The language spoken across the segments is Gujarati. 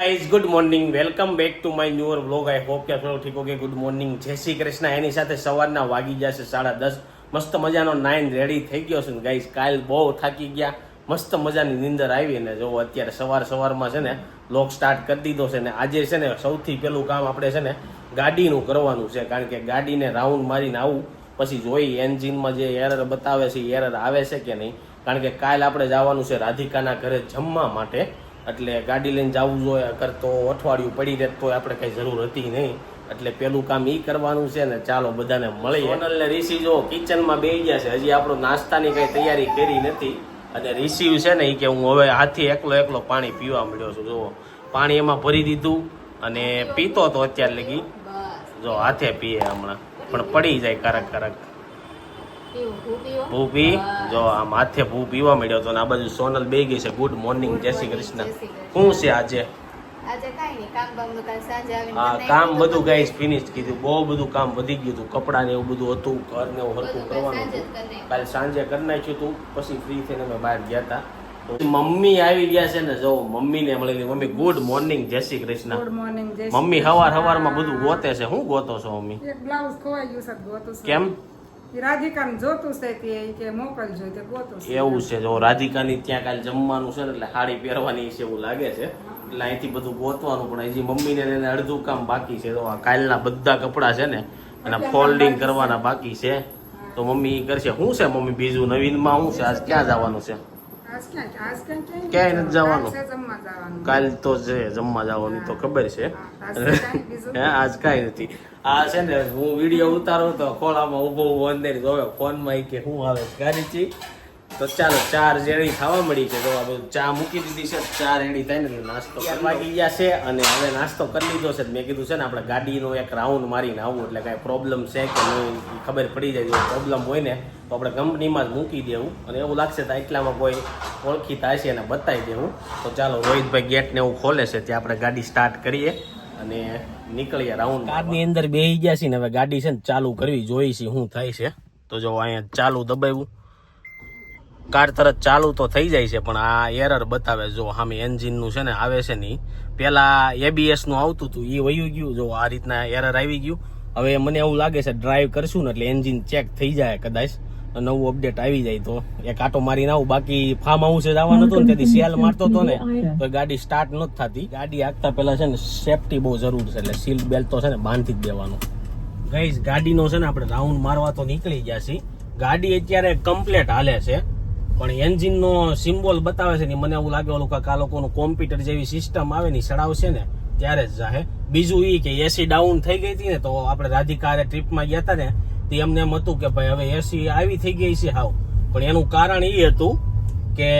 Guys good morning welcome back to my newer vlog I hope કે થોડો ઠીક okay. Good morning Jai Shri Krishna. એની સાથે સવારના વાગી જશે સાડા દસ. મસ્ત મજાનો નાઇન રેડી થઈ ગયો છે ને ગાઈઝ કાલ બહુ થાકી ગયા. મસ્ત મજાની નીંદર આવી અને જો અત્યારે સવાર સવારમાં છે ને લોક સ્ટાર્ટ કરી દીધો છે ને આજે છે ને સૌથી પહેલું કામ આપણે છે ને ગાડીનું કરવાનું છે. કારણ કે ગાડીને રાઉન્ડ મારીને આવું. પછી જોઈ એન્જિનમાં જે એરર બતાવે છે એરર આવે છે કે નહીં? કારણ કે કાલ આપણે જવાનું છે રાધિકાના ઘરે જમવા માટે. એટલે ગાડી લઈને જવું જોઈએ કરતો તો અઠવાડિયું પડી રહેત તો આપણે કઈ જરૂર હતી નહીં. એટલે પેલું કામ એ કરવાનું છે ને ચાલો બધાને મળી સોનલને રિસીવ ઋષિ જો કિચનમાં બેસી ગયા છે હજી આપણો નાસ્તાની કઈ તૈયારી કરી નથી. અને રિસીવ છે ને એ કે હું હવે હાથી એકલો એકલો પાણી પીવા મળ્યો છું જુઓ. પાણી એમાં ભરી દીધું અને પીતો તો અત્યાર લગી. જો હાથે પીએ હમણાં પણ પડી જાય કરક કરક ભૂ પી? જો આ માથે ભૂ પીવા મળ્યો તો આ બાજુ સોનલ બે ગઈ છે. Good morning Jai Shri Krishna. શું છે આજે? હા કામ બધું ગાઈસ ફિનિશ કીધું. બહુ બધું કામ વધી ગયું હતું. કપડાં ને એવું બધું હતું ઘર ને એવું હરકું કરવાનું હતું. કાલે સાંજે કરી નાખ્યું હતું. પછી ફ્રી થઈને અમે બહાર ગયા હતા મમ્મી આવી ગયા છે ને જો મમ્મીને મળી mummy good morning Jai Shri Krishna. Good morning mummy હવાર હવારમાં બધું ગોતે છે. શું ગોતો છો મમ્મી? બ્લાઉઝ ખોવાઈ ગયું છે ગોતું કેમ? રાધિકાને જોતું છે તે કે મોકલજો તે ગોતું એવું છે જો રાધિકાની ત્યાં કાલે જમવાનું છે ને એટલે સાડી પહેરવાની છે એવું લાગે છે. એટલે અહીંથી બધું ગોતવાનું પણ હજી મમ્મીને ને એને અડધું કામ બાકી છે. તો આ કાલના બધા કપડાં છે ને એના ફોલ્ડિંગ કરવાના બાકી છે. તો મમ્મી કરશે. શું છે મમ્મી બીજું? નવીનમાં શું છે? આજ ક્યાં જવાનું છે? ક્યાંય નથી જવાનું. કાલ તો છે જમવા જવાનું તો ખબર છે. આજ કાંઈ હે આજ કાંઈ નથી. આ છે ને હું વીડિયો ઉતારું તો ખોળામાં ઊભો ઊભો અંદર જોવે ફોનમાં માં કે શું આવે ગાડી તો ચાલો ચાર જેણી ખાવા મળી છે. તો આપણે ચા મૂકી દીધી છે ચાર એણી થાય ને નાસ્તો કરવા ગયા છે અને હવે નાસ્તો કરી લીધો છે. મેં કીધું છે ને આપણે ગાડીનો એક રાઉન્ડ મારીને આવું એટલે કાંઈ પ્રોબ્લેમ છે કે નહીં ખબર પડી જાય. જો પ્રોબ્લેમ હોય ને તો આપણે કંપનીમાં જ મૂકી દેવું. અને એવું લાગશે તો એટલામાં કોઈ ઓળખીતા હશે એને બતાવી દેવું. તો ચાલો રોહિતભાઈ ગેટ ને એવું ખોલે છે ત્યાં આપણે ગાડી સ્ટાર્ટ કરીએ અને નીકળીએ રાઉન્ડ કારની અંદર બેસી ગયા છે ને હવે ગાડી છે ને ચાલુ કરવી જોઈ છે શું થાય છે. તો જો અહીંયા ચાલુ દબાવ્યું. કાર તરત ચાલુ તો થઈ જાય છે પણ આ એરર બતાવે જો સામે એન્જિનનું છે ને આવે છે નહીં પહેલાં એબીએસનું આવતું હતું એ વયું ગયું જો આ રીતના એરર આવી ગયું. હવે મને એવું લાગે છે ડ્રાઈવ કરશું ને એટલે એન્જિન ચેક થઈ જાય કદાચ. નવું અપડેટ આવી જાય તો. એક આટો મારીને આવું બાકી ફાર્મ હાઉસ જવાનું હતું ને તેથી સેલ મારતો હતો ને તો ગાડી સ્ટાર્ટ નથી થતી. ગાડી આગતા પહેલા છે ને સેફટી બહુ જરૂર છે એટલે સીટ બેલ્ટ તો છે ને બાંધી જ દેવાનું. ગઈ ગાડીનો છે ને આપણે રાઉન્ડ મારવા તો નીકળી ગયા છીએ. ગાડી અત્યારે કમ્પ્લેટ હાલે છે. પણ એન્જિનનો સિમ્બોલ બતાવે છે ને, મને એવું લાગે ઓલું કાંક આ લોકોનું કોમ્પ્યુટર જેવી સિસ્ટમ આવે ને, ઈ સડાવશે ને, ત્યારે જ જાહે. બીજું એ કે એસી ડાઉન થઈ ગઈ હતી ને, તો આપણે રાધિકારે ટ્રીપમાં ગયા હતા ને, તે એમને એમ હતું કે ભાઈ હવે એસી આવી થઈ ગઈ છે હાવ. પણ એનું કારણ એ હતું કે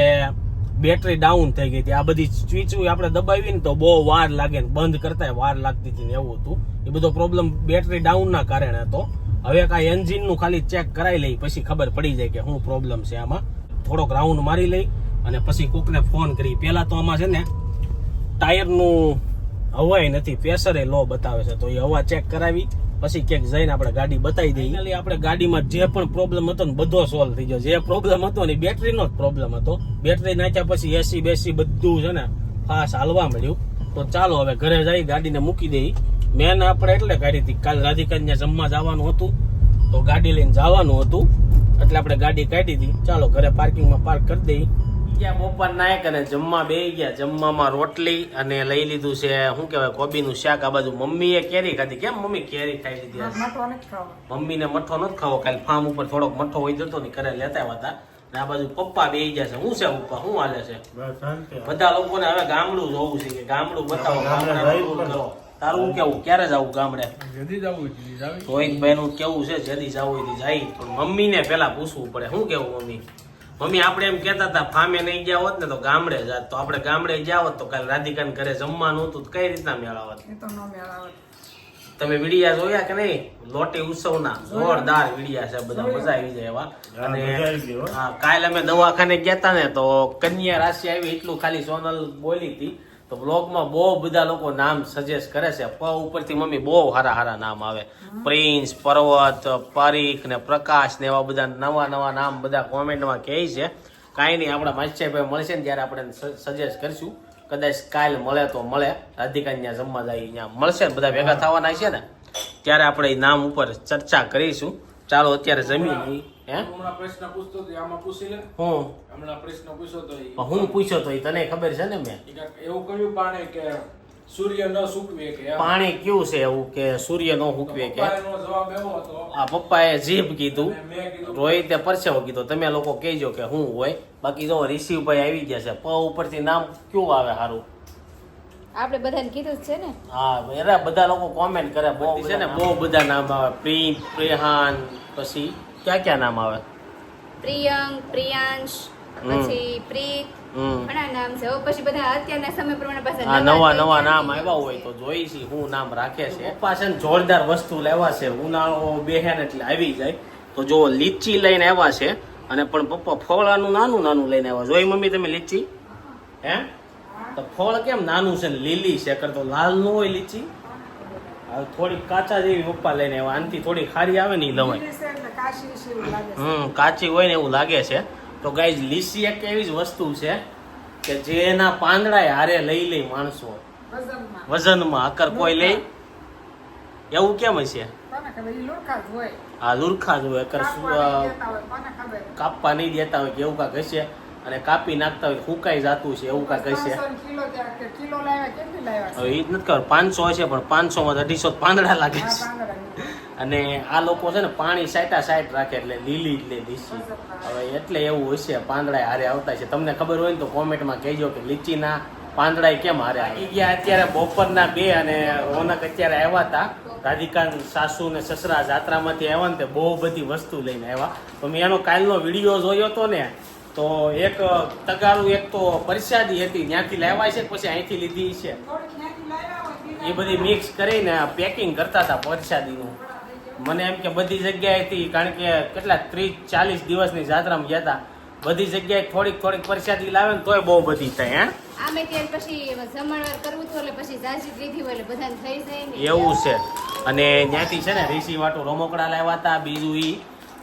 બેટરી ડાઉન થઈ ગઈ હતી. આ બધી સ્વિચ આપણે દબાવી ને, તો બહુ વાર લાગે ને, બંધ કરતા વાર લાગતી હતી ને એવું હતું. એ બધો પ્રોબ્લેમ બેટરી ડાઉનના કારણે હતો. હવે કાંઈ એન્જિનનું ખાલી ચેક કરાવી લઈ પછી ખબર પડી જાય કે શું પ્રોબ્લેમ છે આમાં. થોડોક રાઉન્ડ મારી લઈ અને પછી કોકને ફોન કરી. પેલા તો આમાં છે ને ટાયરનું હવાય નથી પ્રેશરે લો બતાવે છે. તો એ હવા ચેક કરાવી, પછી ક્યાંક જઈને આપણે ગાડી બતાવી દઈએ. Finally આપણે ગાડીમાં જે પણ પ્રોબ્લેમ હતો ને બધો સોલ્વ થઈ ગયો. જે પ્રોબ્લેમ હતો ને બેટરીનો જ પ્રોબ્લેમ હતો. બેટરી નાખ્યા પછી એસી બેસી બધું છે ને ફાસ્ટ હાલવા મળ્યું તો ચાલો હવે ઘરે જઈ ગાડીને મૂકી દઈ. મેન આપણે એટલે કાઢી હતી કાલ રાધિકાને જમવા જવાનું હતું. તો ગાડી લઈને જવાનું હતું. એટલે આપણે ગાડી કાઢી હતી. ચાલો ઘરે પાર્કિંગમાં પાર્ક કરી દઈ. ગયા બપોર નાયક અને જમવા બે ગયા. જમવામાં રોટલી અને લઈ લીધું છે શું કહેવાય કોબીનું શાક. આ બાજુ મમ્મીએ કેરી ખાધી. કેમ મમ્મી કેરી ખાઈ લીધી ને મમ્મીને મઠો નથી ખાવો. કાલે ફાર્મ ઉપર થોડોક મઠો હોય જતો ને ઘરે લેતા હતા. ને આ બાજુ પપ્પા બે ગયા છે. શું છે પપ્પા? શું હાલે છે? બધા લોકોને હવે ગામડું જોવું છે કે ગામડું બતાવો ગામડું કરો. તારું કેવું? ક્યારે જવું ગામડે? એક નું કેવું છે? જલ્દી જવું હોય જાય. પણ મમ્મીને પેલા પૂછવું પડે. શું કેવું મમ્મી? મમ્મી આપણે એમ કહેતા હતા ફામે નહીં ગયા હોત ને તો ગામડે જાત તો આપણે ગામડે ગયા હોત તો કાલે રાધિકાને ઘરે જમવાનું હતું. કઈ રીતના મેળાવત તો નો તમે વિડિયા જોયા કે નહીં? લોટી ઉત્સવના જોરદાર વિડિયા છે. બધા મજા આવી જાય એવા. અને હા. કાલ અમે દવાખાને ગયા હતા ને તો કન્યા રાશિ આવી એટલું ખાલી સોનલ બોલી હતી. તો બ્લોગમાં બહુ બધા લોકો નામ સજેસ્ટ કરે છે. પ ઉપરથી મમ્મી બહુ સારા સારા નામ આવે. પ્રિન્સ પર્વત પારીખ ને પ્રકાશ ને એવા બધા નવા નવા નામ બધા કોમેન્ટમાં કહે છે. કાંઈ નહીં આપણા માસ્ટરભાઈ મળશે ને ત્યારે આપણે સજેસ્ટ કરીશું. કદાચ કાલ મળે તો મળે. રાધિકા ત્યાં જમવા જાય ત્યાં મળશે ને બધા ભેગા થવાના છે ને. ત્યારે આપણે એ નામ ઉપર ચર્ચા કરીશું. ચાલો અત્યારે જમીન હમણાં પ્રશ્ન પૂછતો હતો આમાં પૂછી લે હું? હમણાં પ્રશ્ન પૂછ્યો તો પણ હું પૂછ્યો તો એ? તને ખબર છે ને મેં? એવું કહ્યું પાણે કે સૂર્ય ન સૂકવે કે પાણી કેવું છે એવું કે સૂર્ય નો સૂકવે કે? જવાબ એવો હતો. આ પપ્પાએ જીભ કીધું. અને મેં કીધું રોહિતે પરસેવો કીધો. તમે લોકો કહેજો કે હું હોય. બાકી જો રિશિવભાઈ આવી ગયા છે પ ઉપરથી નામ કયું આવે સારું આપણે બધાને કીધું છે ને? હા એરા બધા લોકો કોમેન્ટ કરે બહુ છે ને બહુ બધા નામ આવે. પ્રિન્સ પ્રેહાન પછી ક્યાં ક્યાં નામ આવે? પ્રિયંક પ્રિયાંશ પછી પ્રીત. ઘણા નામ છે. પછી બધા અત્યારના સમય પ્રમાણે પાછા નવા નવા નામ આવ્યા હોય તો જોઈ છી હું નામ રાખે છે. પપ્પા છે ને જોરદાર વસ્તુ લેવા છે. ઉનાળો બેહે ને એટલે આવી જાય. તો જો લીચી લઈને આવ્યા છે અને પણ પપ્પા ફળાનું નાનું નાનું લઈને આવ્યા. જોઈ મમ્મી તમે લીચી? હે. તો ફળ કેમ નાનું છે ને લીલી છે? કરતો લાલનું હોય લીચી. આ થોડી કાચા જેવી પપ્પા લઈને આવ્યા આનથી થોડી ખારી આવે ને એ લવાય. છે છે છે. હમ કાચી હોય ને એવું લાગે છે. તો ગાઈઝ લીસી એક એવી જ વસ્તુ છે કે જેના પાંદડા હારે લઈ લઈ માણસો વજનમાં. અકર આકર કોઈ લઈ એવું કેમ હશે જ હોય. આ લુરખા જ હોય અકર કાપવા નહીં દેતા હોય કે એવું કાંક હશે. અને કાપી નાખતા હોય ફૂંકાઈ જાતું છે એવું કાંઈ હશે ત્રણસો ને કિલો ત્યાં કે કિલો લાવ્યા કેટલી લાવ્યા? હવે એ જ નથી ખબર પાંચસો હશે પણ પાંચસો માં અઢીસો પાંદડા લાગે છે. અને આ લોકો છે ને પાણી સાઈટા સાઈટ રાખે એટલે લીલી એટલે લીસી. હવે એટલે એવું હશે પાંદડા હારે આવતા છે. તમને ખબર હોય ને તો કોમેન્ટમાં કહેજો કે લીચીના પાંદડા કેમ હારે આવી? ગયા અત્યારે બપોરના બે અને રોનક અત્યારે આવ્યા હતા. રાધિકાન સાસુ ને સસરા જાત્રામાંથી આવ્યા ને તે બહુ બધી વસ્તુ લઈને આવ્યા. તો મેં એનો કાલનો વીડિયો જોયો હતો ને તો એક તગારું એક તો પરસાદી હતી ત્યાંથી લેવાય છે પછી અહીંથી લીધી છે. એ બધી મિક્સ કરીને પેકિંગ કરતા હતા પરસાદીનું. મને એમ કે બધી જગ્યાએથી કારણ કે કેટલા ત્રીસ ચાલીસ દિવસની જાત્રામાં ગયા હતા. બધી જગ્યાએ થોડીક થોડીક પરસાદી લાવે ને તોય બહુ બધી થાય હે? આમે ત્યાર પછી જમણવાર કરવું હતું એટલે પછી જાજી લીધી હોય એટલે બધાને થઈ જાય એવું છે. અને ત્યાંથી છે ને રીસી વાટું રમકડા લાવ્યા હતા બીજું ઈ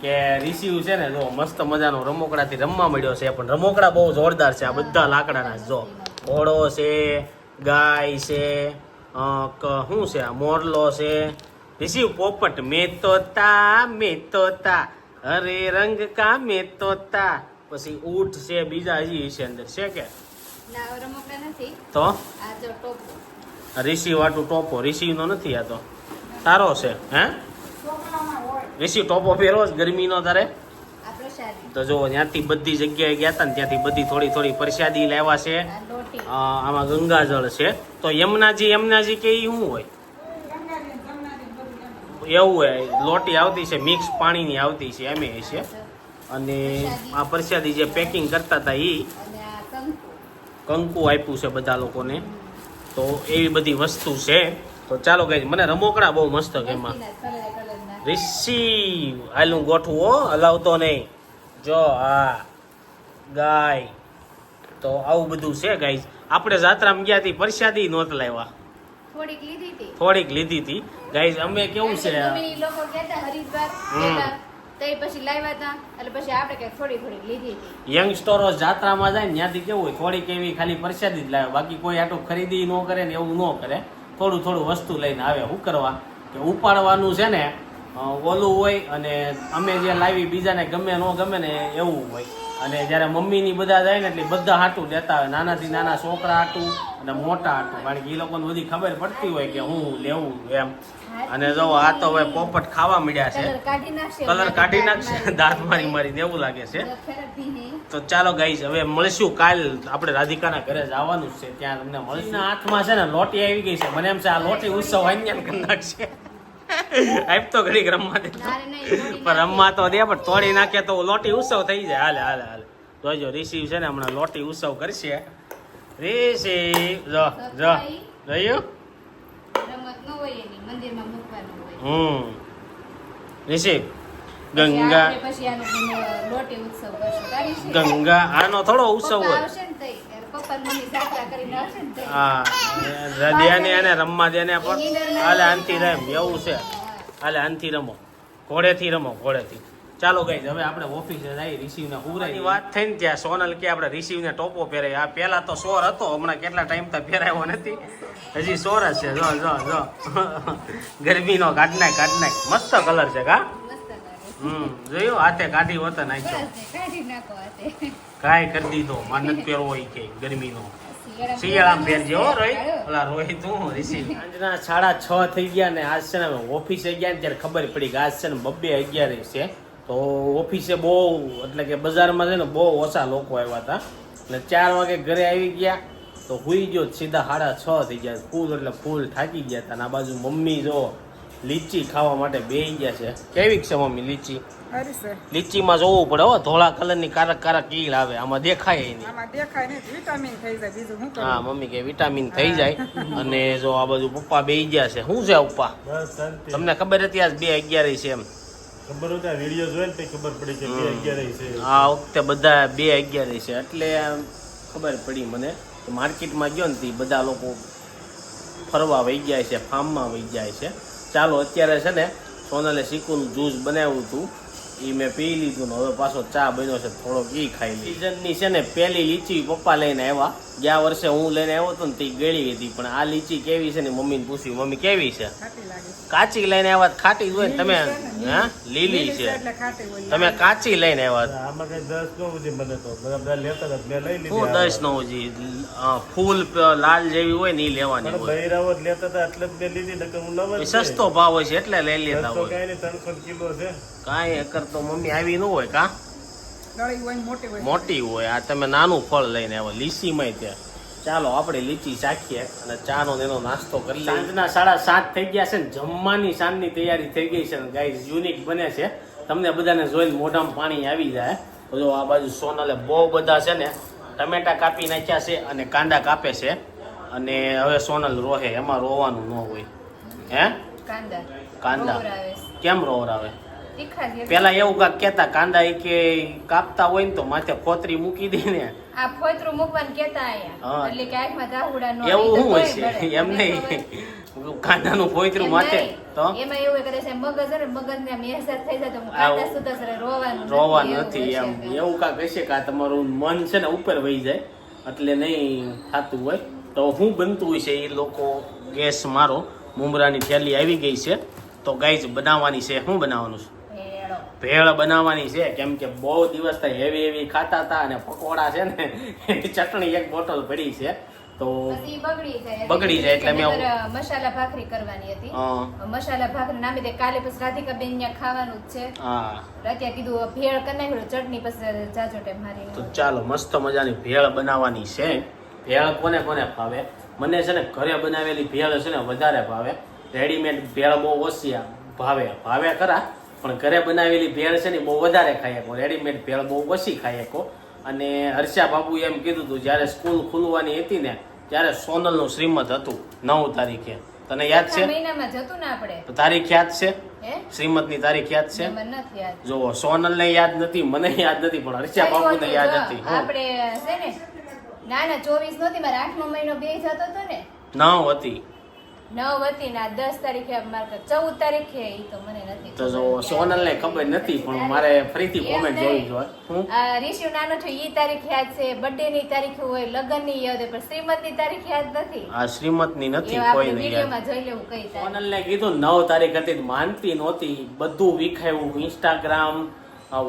કે રિસીવ છે ને જો મસ્ત મજાનો રમકડાથી રમવા મળ્યો છે પણ રમોકડા બહુ જોરદાર છે આ બધા લાકડાના જો ઘોડો છે ગાય છે શું છે આ મોરલો છે. રિસીવ પોપટ મેં તોતા મેં તોતા હરે રંગ કા મેં તોતા પછી ઊંટ છે બીજા હજી છે અંદર છે કે? ના તો? રિસીવ આટું ટોપો. રિસીવ વાટું ટોપો ઋષિનો નથી આ તો. સારો છે હે? ચોકલામાં ટોપ પહેરો ગરમીનો તારે? તો જો ત્યાંથી બધી જગ્યાએ ગયા હતા ને ત્યાંથી બધી થોડી થોડી પ્રસાદી લેવા છે. આમાં ગંગાજળ છે. તો યમુનાજી યમુનાજી કે શું હોય? એમ એવું હોય લોટી આવતી છે મિક્સ પાણીની આવતી છે એમ છે. અને આ પ્રસાદી જે પેકિંગ કરતા હતા એ કંકુ. આપ્યું છે બધા લોકોને. તો એવી બધી વસ્તુ છે. તો ચાલો કઈ મને રમોકડા બહુ મસ્ત ગેમાં બરફીના આલું ગોઠવો હલાવતો નહીં. જો હા. ગાય. તો આવું બધું છે ગાઈસ. આપણે જાત્રામાં ગયા હતી પરસાદી નહોત લાવ્યા. થોડીક લીધી હતી થોડીક લીધી હતી ગાઈસ અમે કેવું છે? લોકો કહેતા હરિદ્વાર તો. પછી લાવ્યા હતા એટલે પછી આપણે કઈ થોડી થોડી લીધી હતી યંગસ્ટરો જાત્રામાં જાય ને ત્યાંથી કેવું હોય થોડીક એવી ખાલી પરસાદી જ લાવે બાકી કોઈ આટલું ખરીદી ન કરે ને એવું ન કરે. થોડું થોડું વસ્તુ લઈને આવે. શું કરવા? કે ઉપાડવાનું છે ને ઓલું હોય અને અમે જે લાવી બીજાને ગમે ન ગમે ને એવું હોય. અને જ્યારે મમ્મીની બધા જાય ને એટલે બધા હાટું લેતા હોય. નાનાથી નાના છોકરા હાટું અને મોટા હાટું. કારણ કે એ લોકોને બધી ખબર પડતી હોય કે હું લેવું એમ. અને જો આ તો હવે પોપટ ખાવા મળ્યા છે. કલર કાઢી નાખશે. કલર કાઢી દાંત મારી મારી એવું લાગે છે. તો ચાલો ગાઈઝ હવે મળશું કાલ. આપણે રાધિકાના ઘરે જવાનું જ છે. ત્યાં તમને મળશે. હાથમાં છે ને લોટી આવી ગઈ છે. મને એમ છે આ લોટી ઉત્સવ અન્ય કરી નાખશે. આપ તો ઘડીક રમવા દે. પણ રમવા તો દે પણ તોડી નાખે તો લોટી ઉત્સવ થઈ જાય. હાલે હાલે હાલે. જોજો રિસીવ છે ને હમણાં લોટી ઉત્સવ કરશે. રિસીવ જો જો. જોયું રમત ન હોય એની મંદિરમાં મૂકવાનું હોય. હમ. રિસીવ ગંગા? ગંગા આનો થોડો ઉત્સવ હોય. હા હૃદયને એને રમવા દેને પણ. હાલે આનથી રમ એવું છે. હાલે આનથી રમો. ઘોડેથી રમો ઘોડેથી. ચાલો ગઈ હવે આપણે ઓફિસે જઈ રિસીવને ને હુરાની વાત થઈ ને ત્યાં સોનલ કે આપણે રિસીવને ટોપો પહેરે આ પહેલાં તો સોર હતો હમણાં કેટલા ટાઈમ તો પહેરાયો નથી. હજી સોર જ છે. જો જો જો. ગરમીનો કાઢ નાખ કાઢ નાખ મસ્ત કલર છે કા? મસ્ત હમ જોયું? હાથે કાઢી હોત નાખ્યો. કાંઈ કરી દીધો. માન નથી પહેરવો હોય કે ગરમીનો. શિયાળામાં પહેરજો રોહિત. ઓલા રોહિત હું ઋષિ. સાંજના સાડા છ થઈ ગયા ને આજ છે ને ઓફિસે ગયા ને ત્યારે ખબર પડી કે આજ છે ને બબ્બે અગિયાર છે. તો ઓફિસે બહુ એટલે કે બજારમાં છે ને બહુ ઓછા લોકો આવ્યા હતા. એટલે ચાર વાગે ઘરે આવી ગયા. તો હુઈ ગયો સીધા સાડા છ થઈ ગયા. ફૂલ એટલે ફૂલ થાકી ગયા હતા. અને આ બાજુ મમ્મી જો લીચી ખાવા માટે બેહી ગયા છે. કેવી છે મમ્મી લીચી? લીચીમાં જોવું પડે હો ધોળા કલરની કારક કારક કીલ આવે આમાં દેખાય નહીં. આમાં દેખાય નહીં વિટામિન થઈ જાય બીજું શું હા મમ્મી કે વિટામિન થઈ જાય. અને જો આ બાજુ પપ્પા બે ગયા છે. શું છે પપ્પા? તમને ખબર હતી આજ બે અગિયાર છે એમ? ખબર હોય વીડિયો જોઈ ને ખબર પડી કે બે અગિયાર છે. આ વખતે બધા બે અગિયાર છે. એટલે ખબર પડી મને માર્કેટમાં ગયો ને તે બધા લોકો ફરવા વહી જાય છે ફાર્મમાં વહી જાય છે. ચાલો અત્યારે છે ને સોનલે શીખુનું જ્યુસ બનાવ્યું હતું એ મેં પી લીધું ને હવે પાછો ચા બન્યો છે થોડોક એ ખાઈ લી સિઝનની છે ને પહેલી લીચી પપ્પા લઈને આવ્યા. ગયા વર્ષે હું લઈને આવ્યો હતો ને તે ગળી હતી. પણ આ લીચી કેવી છે ને મમ્મીને પૂછ્યું મમ્મી કેવી છે? ખાટી લાગે. છે. કાચી લઈને આવ્યા ખાટી જ હોય ને તમે હા લીલી છે. એટલે ખાટી હોય. તમે કાચી લઈને આવ્યા હતા. કઈ દસ ન સુધી બધા બધા લેતા હતા હું દસ નો હજી ફૂલ લાલ જેવી હોય ને એ લેવાની હોય. લેતા હતા એટલે જ મેં લીધી નકર હું નવ એ જ સસ્તો ભાવ હોય છે એટલે લઈ લેતા સસ્તો હોય. કાંઈ નહીં તો મમ્મી આવી ન હોય કા? મોટી હોય. આ તમે નાનું ફળ લઈને આવો. લીચીમાં ત્યાં ચાલો આપણે લીચી ચાખીએ અને ચાનો નો એનો નાસ્તો કરી લઈએ. સાંજના સાડા સાત થઈ ગયા છે ને જમવાની સાંજની તૈયારી થઈ ગઈ છે ને ગાઈઝ યુનિક બને છે. તમને બધાને જોઈને મોઢામાં પાણી આવી જાય. બધું જો આ બાજુ સોનલે બહુ બધા છે ને ટમેટા કાપી નાખ્યા છે અને કાંદા કાપે છે. અને હવે સોનલ રોહે એમાં રોવાનું ન હોય. હે? કાંદા. કાંદા. કેમ રોવરાવે? છે. પેલા એવું કાંક કેતા કાંદા એ કે કાપતા હોય ને તો માથે ખોતરી મૂકી દે ને. આ ફોતરું મૂકવાનું કેતા આયા એટલે કે આંખમાં દાહુડા ન એવું શું હોય આવે, છે. તોય એમ નહીં. કાંદાનું ફોતરું એમ માથે તો? એમાં એવું કરે છે મગજ ને મગજને થઈ જાય તો કાંદા સુધા સરે રોવાનું રોવાનું નથી એમ. એવું કાંક હશે કે આ તમારું મન છે ને ઉપર વહી જાય એટલે નહીં થતું હોય. તો હું બનતું હોય છે એ લોકો ગેસ મારો. મુમરાની થેલી આવી ગઈ છે. તો ગાઈઝ બનાવવાની છે. શું બનાવવાનું છે? ભેળો. બનાવવાની છે. કેમ કે બહુ દિવસ થઈ હેવી હેવી ખાતા હતા અને પકોડા છે ને એની ચટણી એક બોટલ પડી છે. તો બગડી જાય એટલે મેં મસાલા ભાખરી કરવાની હતી. મસાલા ભાખરી નામે તે કાલે પછી રાધિકા બેન ખાવાનું જ છે. રાત્યા કીધું ભેળ કરી નાખ્યું ચટણી પછી જાજો ટાઈમ મારી તો ચાલો મસ્ત મજાની ભેળ બનાવવાની છે. ભેળ કોને કોને ભાવે? મને છે ને ઘરે બનાવેલી ભેળ છે ને વધારે ભાવે. રેડીમેડ ભેળ બહુ ઓછી ભાવે. ભાવે ખરા? પણ ઘરે બનાવેલી ભેળ છે ને બહુ વધારે ખાઈ શકો રેડીમેડ ભેળ બહુ ઓછી ખાઈ શકો અને હર્ષા બાબુ એમ કીધું હતું જ્યારે સ્કૂલ ખુલવાની હતી ને ત્યારે સોનલનું શ્રીમત હતું નવ તારીખે. તને યાદ છે? મહિનામાં જતું ને આપણે. તો તારીખ યાદ છે? શ્રીમતની તારીખ યાદ છે? જો સોનલ ને સોનલને યાદ નથી મને યાદ નથી પણ હર્ષા બાબુને યાદ હતી. આપણે છે ને ના ના ચોવીસ નહોતી મારે આઠમો મહિનો બે જતો હતો ને. નવ હતી. નવ હતી ને આ દસ તારીખે મારે ચૌદ તારીખે એ તો મને નથી તો જો સોનલ સોનલને ખબર નથી પણ મારે ફરીથી કોમેન્ટ જોઈએ હું? આ રિશિવ નાનો છે ઈ તારીખ યાદ છે બર્થડે ની તારીખ હોય લગ્નની યાદ હોય પણ શ્રીમતની તારીખ યાદ નથી. આ શ્રીમતની નથી કોઈ નહીં વિડિયો માં જોઈ લેવું કઈ તારીખ. સોનલને કીધું નવ તારીખ હતી માનતી નહોતી બધું વિખાયું ઇન્સ્ટાગ્રામ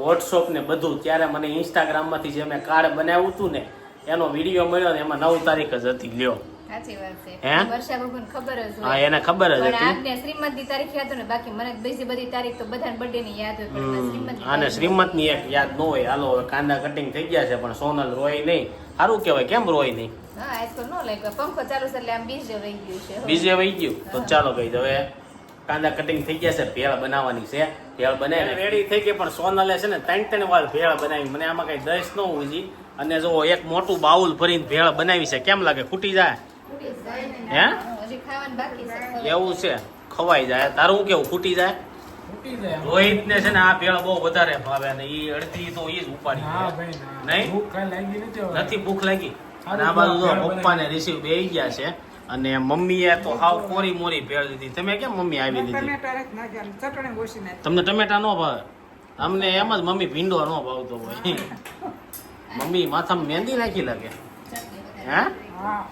વોટ્સઅપ ને બધું. ત્યારે મને ઇન્સ્ટાગ્રામમાંથી જે મેં કાર્ડ બનાવ્યું હતું ને એનો વીડિયો મળ્યો ને એમાં નવ તારીખ જ હતી લ્યો. સાચી વાત છે. હે? વર્ષા ભગવાન ખબર જ હા એને ખબર જ હતી. આપને શ્રીમત તારીખ યાદ ને બાકી મને બીજી બધી તારીખ તો બધાને બર્થડે ની યાદ હોય પણ મને શ્રીમતની આને તારીખ શ્રીમતની એક યાદ ન હોય. હાલો હવે કાંદા કટિંગ થઈ ગયા છે પણ સોનલ રોય નહીં. સારું કહેવાય કેમ રોય નહીં? હા આજકાલ નો લાગ્યો. પંખો ચાલુ છે એટલે આમ બીજ રહી ગયું છે બીજે વહી ગયું? તો ચાલો ગઈ હવે. કાંદા કટિંગ થઈ ગયા છે ભેળ બનાવવાની છે. ભેળ બનાવી રેડી થઈ ગઈ પણ સોનલે છે ને ત્રણ ત્રણ વાર ભેળ બનાવી. મને આમાં કઈ દસ ન ઉજી અને જો એક મોટું બાઉલ ભરીને ભેળ બનાવી છે કેમ લાગે? ખૂટી જાય ફૂટી જાય? ને. હે? એવું છે. ખવાઈ જાય. તારું શું કેવું? ફૂટી જાય? રોહિત ને છે ને આ ભેળ બહુ વધારે ભાવે અને ઈ અડધી તો ઈ જ ઉપાડી ના. નહીં? ભૂખ લાગી નથી ભૂખ લાગી? અને આ બાજુ તો પપ્પા ને પપ્પાને રિસીવ બે ગયા છે. અને મમ્મીએ તો હાવ કોરી મોરી ભેળ દીધી. તમે કેમ મમ્મી આવી નાખી. તમને ટમેટા નો ભાવે? અમને એમ જ મમ્મી ભીંડો ન ભાવતો હોય. મમ્મી માથામાં મહેંદી નાખી લાગે. હે? હા.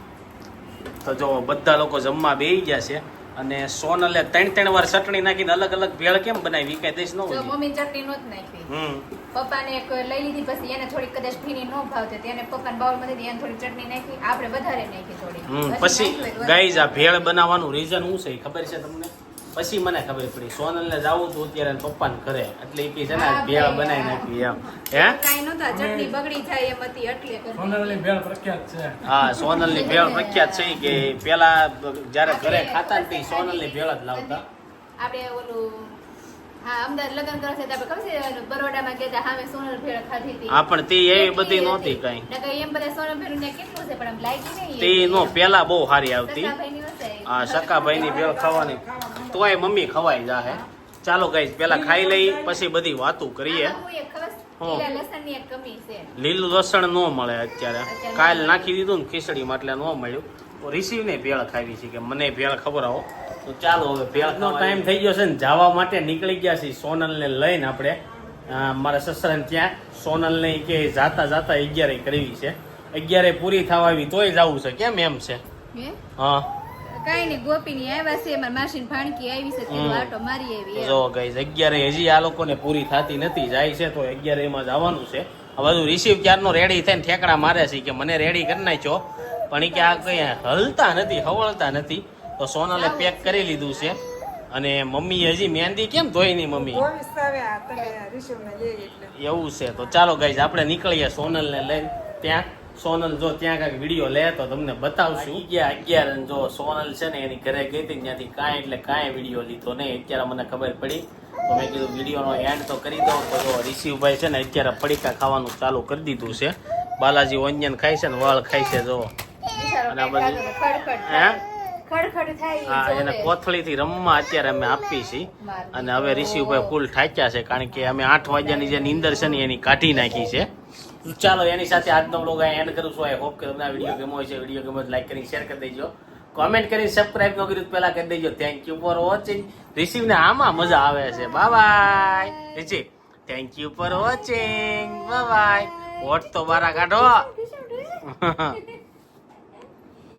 તો જો બધા લોકો જમવા બેસી ગયા છે અને સોનલે ત્રણ ત્રણ વાર ચટણી નાખીને અલગ અલગ ભેળ કેમ બનાવી? કઈ દઈશ ન હોય. મમ્મી ચટણી નહોત નાખી હમ. પપ્પાને એક લઈ લીધી પછી એને થોડીક કદાચ ભીની નો ભાવતી તેને પપ્પાને બાઉલમાંથી એને થોડી ચટણી નાખી. આપણે વધારે નાખી થોડી હમ પછી ગાઈઝ આ ભેળ બનાવવાનું રીઝન શું છે ખબર છે તમને? પછી મને ખબર પડી સોનલને જાવું તું અત્યારે પપ્પા ને ઘરે. એટલે એ કે છે ને હા, ભેળ બનાવી નાખી એમ. હે? કઈ નતા ચટણી બગડી જાય એમ હતી એટલે સોનલની ભેળ પ્રખ્યાત છે. હા સોનલની ભેળ પ્રખ્યાત છે કે પેલા જ્યારે ઘરે ખાતા ને સોનલની ભેળ જ લાવતા. આપણે ઓલું હા અમદાવાદ લગ્ન કરે છે તો આપણે ખબર છે બરોડામાં ગયા હતા સામે સોનલ ભેળ ખાધી હતી. હા પણ તે એવી બધી નહોતી કઈ. એમ બધા સોનલ ભેળ ને કેટલું છે પણ આમ લાગી નહીં તે નો પેલા બહુ સારી આવતી. સકાભાઈની હશે. ની ભેળ ખાવાની. તોય મમ્મી ખવાઈ જાહે. ચાલો ગઈ પેલા ખાઈ લઈ પછી બધી વાતું કરીએ. લીલા લસણની એક કમી છે. લીલું લસણ ન મળે અત્યારે. કાલ નાખી દીધું ને ખીચડીમાં એટલે ન મળ્યું. રિસીવ ને ભેળ ખાવી છે કે મને ભેળ ખબર આવો. તો ચાલો હવે ભેળનો ટાઈમ થઈ ગયો છે ને જવા માટે નીકળી ગયા છીએ સોનલને લઈને આપણે. મારા સસરાને ત્યાં. સોનલને કે જાતા જાતા અગિયારે કરવી છે. અગિયારે પૂરી થવા આવી તોય જવું છે. કેમ એમ છે? હે? કાંઈ નહીં ગોપીની આવ્યા છે મારી માસીની ભાણકી આવી છે તેનો. આટો મારી આવી જો ગાઈઝ અગિયારે હજી આ લોકોને પૂરી થતી નથી જાય છે તો અગિયારે એમાં જવાનું છે. આ બધું રિસીવ ક્યારનો રેડી થઈને ઠેકડા મારે છે કે મને રેડી કરી નાખ્યો પણ એ કે આ કઈ હલતા નથી હવળતા નથી. તો સોનલે પેક કરી લીધું છે. અને મમ્મી હજી મહેંદી કેમ ધોઈ નહીં મમ્મી? એવું છે તો ચાલો ગાઈઝ આપણે નીકળીએ સોનલને લઈને ત્યાં. સોનલ જો ત્યાં કાંઈક વીડિયો લે તો તમને બતાવશું. ગયા અગિયાર જો સોનલ છે ને એની ઘરે ગઈ હતી ત્યાંથી કાંઈ એટલે કાંઈ વીડિયો લીધો નહીં. અત્યારે મને ખબર પડી. તો મેં કીધું વિડીયોનો એન્ડ તો કરી દો તો જો રિશિવભાઈ છે ને અત્યારે પડીકા ખાવાનું ચાલુ કરી દીધું છે. બાલાજી ઓનિયન ખાય છે ને વાળ ખાય છે જો. અને આ બધું- હે? એને કોથળીથી રમવા અત્યારે અમે આપી છીએ. અને હવે રિશિવભાઈ ફૂલ થાક્યા છે કારણ કે અમે આઠ વાગ્યાની જે નીંદર છે ને એની કાઢી નાખી છે. ચાલો એની સાથે આજનો બ્લોગ એન્ડ કરું છું. આઈ હોપ કે તમને આ વીડિયો ગમો છે વીડિયો ગમો લાઈક કરી શેર કરી દેજો. કોમેન્ટ કરી સબસ્ક્રાઇબ ન કર્યું પહેલા કરી દેજો. થેન્ક યુ ફોર વોચિંગ રિસીવ ને આમાં મજા આવે છે. Bye bye receive thank you for watching bye bye vote તો બારા કાઢો.